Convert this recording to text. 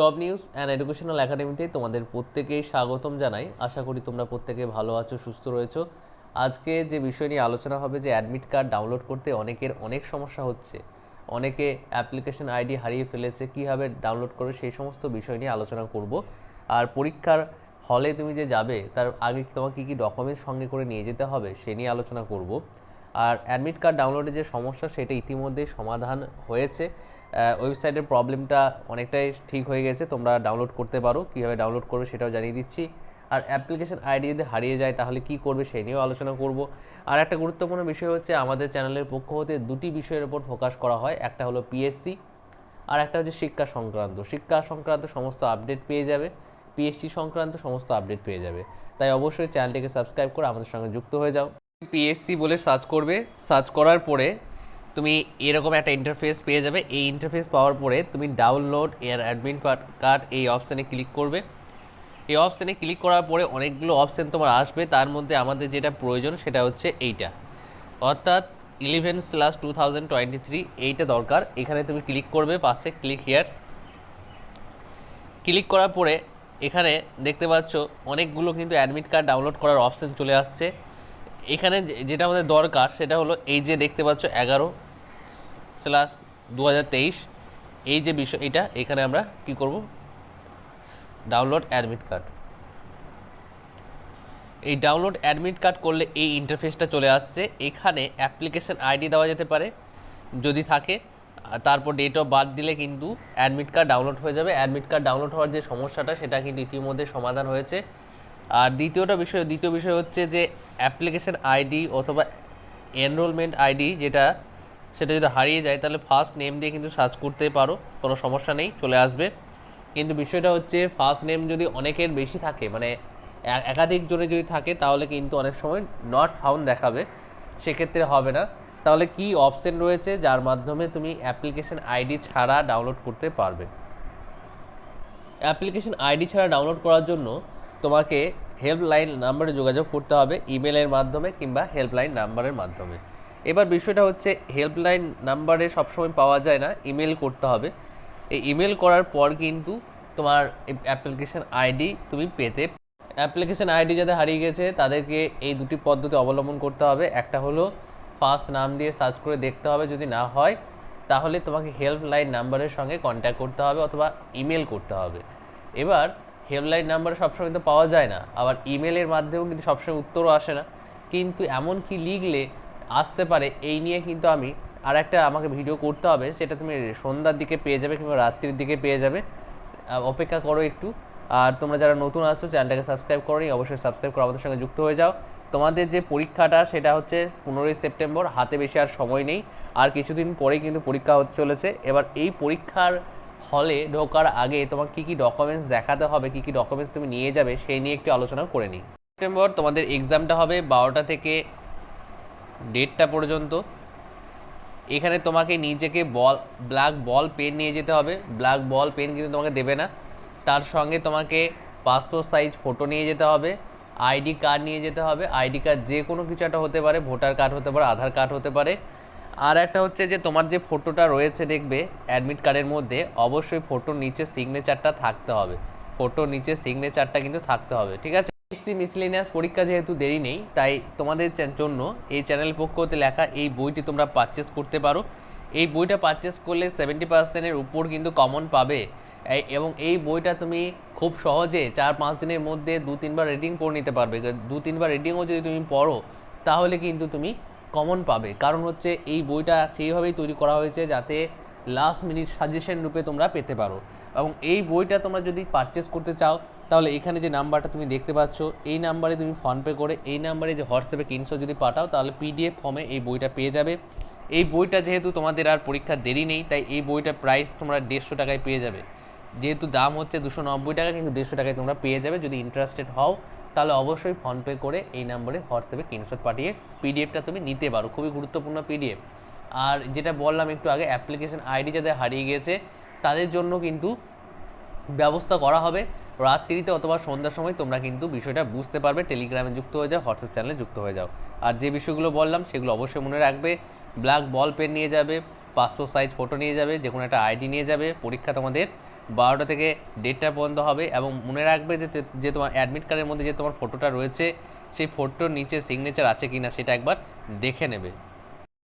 Job news and educational একাডেমিতে তোমাদের প্রত্যেকেই স্বাগতম জানাই। আশা করি তোমরা প্রত্যেকে ভালো আছো, সুস্থ রয়েছো। আজকে যে বিষয় নিয়ে আলোচনা হবে যে অ্যাডমিট কার্ড ডাউনলোড করতে অনেকের অনেক সমস্যা হচ্ছে। অনেকে অ্যাপ্লিকেশন আইডি হারিয়ে ফেলেছে, কীভাবে ডাউনলোড করবে সেই সমস্ত বিষয় নিয়ে আলোচনা করব। আর পরীক্ষার হলে তুমি যে যাবে, তার আগে তোমাকে কী কী ডকুমেন্টস সঙ্গে করে নিয়ে যেতে হবে, সে নিয়ে আলোচনা করব। আর অ্যাডমিট কার্ড ডাউনলোডের যে সমস্যা, সেটা ইতিমধ্যেই সমাধান হয়েছে। ওয়েবসাইটের প্রবলেমটা অনেকটাই ঠিক হয়ে গেছে, তোমরা ডাউনলোড করতে পারো, কীভাবে ডাউনলোড করবে সেটাও জানিয়ে দিচ্ছি। আর অ্যাপ্লিকেশন আইডি যদি হারিয়ে যায়, তাহলে কি করবে সেই নিয়েও আলোচনা করব। আর একটা গুরুত্বপূর্ণ বিষয় হচ্ছে, আমাদের চ্যানেলের পক্ষ হতে দুটি বিষয়ের উপর ফোকাস করা হয়, একটা হলো পিএসসি আর একটা হচ্ছে শিক্ষা সংক্রান্ত। শিক্ষা সংক্রান্ত সমস্ত আপডেট পেয়ে যাবে পিএসসি সংক্রান্ত সমস্ত আপডেট পেয়ে যাবে। তাই অবশ্যই চ্যানেলটিকে সাবস্ক্রাইব করে আমাদের সঙ্গে যুক্ত হয়ে যাও। পিএসসি বলে সার্চ করবে। সার্চ করার পরে তুমি এরকম একটা ইন্টারফেস পেয়ে যাবে। এই ইন্টারফেস পাওয়ার পরে তুমি ডাউনলোড এর অ্যাডমিট কার্ড এই অপশানে ক্লিক করবে। এই অপশানে ক্লিক করার পরে অনেকগুলো অপশান তোমার আসবে। তার মধ্যে আমাদের যেটা প্রয়োজন সেটা হচ্ছে এইটা। অর্থাৎ eleven slash two thousand twenty three এইটা দরকার। এখানে তুমি ক্লিক করবে, পাশে ক্লিক হিয়ার ক্লিক করার পরে এখানে দেখতে পাচ্ছ অনেকগুলো কিন্তু অ্যাডমিট কার্ড ডাউনলোড করার অপশান চলে আসছে। এখানে যেটা আমাদের দরকার সেটা হলো এই যে দেখতে পাচ্ছ এগারো। স্ল্যাশ দু এই যে বিষয়, এটা এখানে আমরা কি করব? ডাউনলোড অ্যাডমিট কার্ড এই ডাউনলোড অ্যাডমিট কার্ড করলে এই ইন্টারফেসটা চলে আসছে। এখানে অ্যাপ্লিকেশন আইডি দেওয়া যেতে পারে, যদি থাকে। তারপর ডেট অফ বার্থ দিলে কিন্তু অ্যাডমিট কার্ড ডাউনলোড হয়ে যাবে। অ্যাডমিট কার্ড ডাউনলোড হওয়ার যে সমস্যাটা, সেটা কিন্তু ইতিমধ্যে সমাধান হয়েছে। আর দ্বিতীয়টা বিষয়, দ্বিতীয় বিষয় হচ্ছে যে অ্যাপ্লিকেশন আইডি অথবা এনরোলমেন্ট আইডি যেটা সেটা যদি হারিয়ে যায়, তাহলে ফার্স্ট নেম দিয়ে কিন্তু সার্চ করতে পারো, কোনো সমস্যা নেই, চলে আসবে। কিন্তু বিষয়টা হচ্ছে ফার্স্ট নেম যদি অনেকের বেশি থাকে মানে একাধিক জনে যদি থাকে, তাহলে কিন্তু অনেক সময় নট ফাউন্ড দেখাবে, সেক্ষেত্রে হবে না। তাহলে কি অপশন রয়েছে, যার মাধ্যমে তুমি অ্যাপ্লিকেশন আইডি ছাড়া ডাউনলোড করতে পারবে? অ্যাপ্লিকেশন আইডি ছাড়া ডাউনলোড করার জন্য তোমাকে হেল্পলাইন নাম্বারে যোগাযোগ করতে হবে ইমেলের মাধ্যমে কিংবা হেল্পলাইন নাম্বারের মাধ্যমে। এবার বিষয়টা হচ্ছে হেল্পলাইন নাম্বারে সবসময় পাওয়া যায় না ইমেল করতে হবে। এই ইমেল করার পর কিন্তু তোমার অ্যাপ্লিকেশন আইডি তুমি পেতে অ্যাপ্লিকেশন আইডি যাদের হারিয়ে গেছে, তাদেরকে এই দুটি পদ্ধতি অবলম্বন করতে হবে। একটা হলো ফার্স্ট নাম দিয়ে সার্চ করে দেখতে হবে যদি না হয়, তাহলে তোমাকে হেল্পলাইন নাম্বারের সঙ্গে কন্ট্যাক্ট করতে হবে অথবা ইমেল করতে হবে। এবার হেল্পলাইন নাম্বার সবসময় তো পাওয়া যায় না, আবার ইমেলের মাধ্যমেও কিন্তু সবসময় উত্তরও আসে না। কিন্তু এমন কি লিখলে আসতে পারে, এই নিয়ে কিন্তু আমি আর একটা আমাকে ভিডিও করতে হবে, সেটা তুমি সন্ধ্যার দিকে পেয়ে যাবে কিংবা রাত্রির দিকে পেয়ে যাবে। অপেক্ষা করো একটু। আর তোমরা যারা নতুন আছো, চ্যানেলটাকে সাবস্ক্রাইব করো করোনি অবশ্যই সাবস্ক্রাইব করে, আমাদের সঙ্গে যুক্ত হয়ে যাও। তোমাদের যে পরীক্ষাটা, সেটা হচ্ছে পনেরোই সেপ্টেম্বর, হাতে বেশি আর সময় নেই। আর কিছুদিন পরেই কিন্তু পরীক্ষা হতে চলেছে। এবার এই পরীক্ষার হলে ঢোকার আগে তোমার কী কী ডকুমেন্টস দেখাতে হবে, কী কী ডকুমেন্টস তুমি নিয়ে যাবে, সেই নিয়ে একটু আলোচনা করে নিই। সেপ্টেম্বর তোমাদের এক্সামটা হবে বারোটা থেকে ডেটটা পর্যন্ত। এখানে তোমাকে নিজেকে বল ব্ল্যাক বল পেন নিয়ে যেতে হবে। ব্ল্যাক বল পেন কিন্তু তোমাকে দেবে না। তার সঙ্গে তোমাকে পাসপোর্ট সাইজ ফটো নিয়ে যেতে হবে। আইডি কার্ড নিয়ে যেতে হবে। আইডি কার্ড যে কোনো কিছু একটা হতে পারে। ভোটার কার্ড হতে পারে, আধার কার্ড হতে পারে। আর একটা হচ্ছে যে তোমার যে ফটোটা রয়েছে দেখবে অ্যাডমিট কার্ডের মধ্যে, অবশ্যই ফটোর নিচে সিগনেচারটা থাকতে হবে। ফটোর নিচে সিগনেচারটা কিন্তু থাকতে হবে, ঠিক আছে? এসসি মিসলিনিয়াস পরীক্ষা যেহেতু দেরি নেই, তাই তোমাদের জন্য এই চ্যানেল পক্ষ হতে লেখা এই বইটি তোমরা পারচেস করতে পারো। এই বইটা পারচেস করলে সেভেন্টি পার্সেন্টের উপর কিন্তু কমন পাবে। এবং এই বইটা তুমি খুব সহজে চার পাঁচ দিনের মধ্যে দু তিনবার রিডিং পড়ে নিতে পারবে। দু তিনবার রিডিংও যদি তুমি পড়ো, তাহলে কিন্তু তুমি কমন পাবে। কারণ হচ্ছে এই বইটা সেইভাবেই তৈরি করা হয়েছে যাতে লাস্ট মিনিট সাজেশন রূপে তোমরা পেতে পারো। এবং এই বইটা তোমরা যদি পারচেস করতে চাও তাহলে এখানে যে নাম্বারটা তুমি দেখতে পাচ্ছ, এই নাম্বারে তুমি ফোনপে করে এই নাম্বারে যে হোয়াটসঅ্যাপে কিনশো যদি পাঠাও, তাহলে পিডিএফ ফর্মে এই বইটা পেয়ে যাবে। এই বইটা যেহেতু তোমাদের আর পরীক্ষার দেরি নেই, তাই এই বইটার প্রাইস তোমরা দেড়শো টাকায় পেয়ে যাবে। যেহেতু দাম হচ্ছে দুশো নব্বই টাকা, কিন্তু দেড়শো টাকায় তোমরা পেয়ে যাবে। যদি ইন্টারেস্টেড হও, তাহলে অবশ্যই ফোনপে করে এই নাম্বারে হোয়াটসঅ্যাপে স্ক্রিনশট পাঠিয়ে পিডিএফটা তুমি নিতে পারো। খুবই গুরুত্বপূর্ণ পিডিএফ। আর যেটা বললাম একটু আগে অ্যাপ্লিকেশন আইডি যাদের হারিয়ে গিয়েছে, তাদের জন্য কিন্তু ব্যবস্থা করা হবে। রাত্রিতে অথবা সন্ধ্যার সময় তোমরা কিন্তু বিষয়টা বুঝতে পারবে টেলিগ্রামে যুক্ত হয়ে যাও হোয়াটসঅ্যাপ চ্যানেলে যুক্ত হয়ে যাও। আর যে বিষয়গুলো বললাম, সেগুলো অবশ্যই মনে রাখবে। ব্ল্যাক বল পেন নিয়ে যাবে পাসপোর্ট সাইজ ফটো নিয়ে যাবে যে কোনো একটা আইডি নিয়ে যাবে। পরীক্ষা তোমাদের বারোটা থেকে দেড়টা পর্যন্ত হবে এবং মনে রাখবে যে যে তোমার অ্যাডমিট কার্ডের মধ্যে যে তোমার ফটোটা রয়েছে, সেই ফটোর নিচে সিগনেচার আছে কি না সেটা একবার দেখে নেবে।